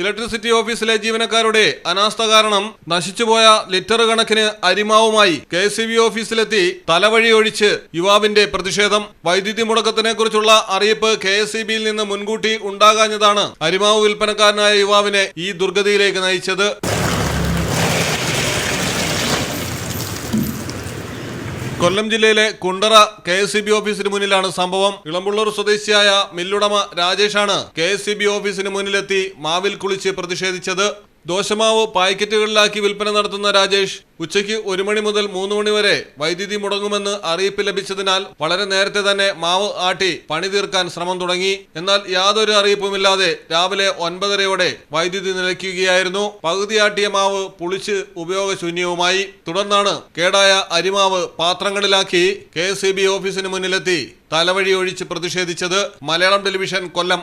Electricity ഓഫീസിലെ ജീവനക്കാരുടെ അനാസ്ഥ കാരണം നശിച്ചുപോയ ലിറ്റർ കണക്കിന് അരിമാവുമായി കെ സി ബി ഓഫീസിലെത്തി തലവഴി ഒഴിച്ച് യുവാവിന്റെ പ്രതിഷേധം. വൈദ്യുതി മുടക്കത്തിനെ കുറിച്ചുള്ള അറിയിപ്പ് കെ എസ് നിന്ന് മുൻകൂട്ടി ഉണ്ടാകാഞ്ഞതാണ് അരിമാവ് വിൽപ്പനക്കാരനായ യുവാവിനെ ഈ ദുർഗതിയിലേക്ക് നയിച്ചത്. കൊല്ലം ജില്ലയിലെ Kundara K S C B ഓഫീസിന് മുന്നിലാണ് സംഭവം. ഇളമ്പുള്ളൂർ സ്വദേശിയായ മില്ലുടമ രാജേഷാണ് കെ എസ് സി ബി ഓഫീസിന് മുന്നിലെത്തി മാവിൽ കുളിച്ച് പ്രതിഷേധിച്ചത്. ദോശമാവ് പായ്ക്കറ്റുകളിലാക്കി വിൽപ്പന നടത്തുന്ന രാജേഷ് ഉച്ചയ്ക്ക് ഒരു മണി മുതൽ മൂന്ന് മണി വരെ വൈദ്യുതി മുടങ്ങുമെന്ന് അറിയിപ്പ് ലഭിച്ചതിനാൽ വളരെ നേരത്തെ തന്നെ മാവ് ആട്ടി പണി തീർക്കാൻ ശ്രമം തുടങ്ങി. എന്നാൽ യാതൊരു അറിയിപ്പുമില്ലാതെ രാവിലെ ഒൻപതരയോടെ വൈദ്യുതി നിലയ്ക്കുകയായിരുന്നു. പകുതി ആട്ടിയ മാവ് പുളിച്ച് ഉപയോഗശൂന്യവുമായി. തുടർന്നാണ് കേടായ അരിമാവ് പാത്രങ്ങളിലാക്കി കെ ഓഫീസിന് മുന്നിലെത്തി തലവഴി ഒഴിച്ച് പ്രതിഷേധിച്ചത് Malayalam television Kollam.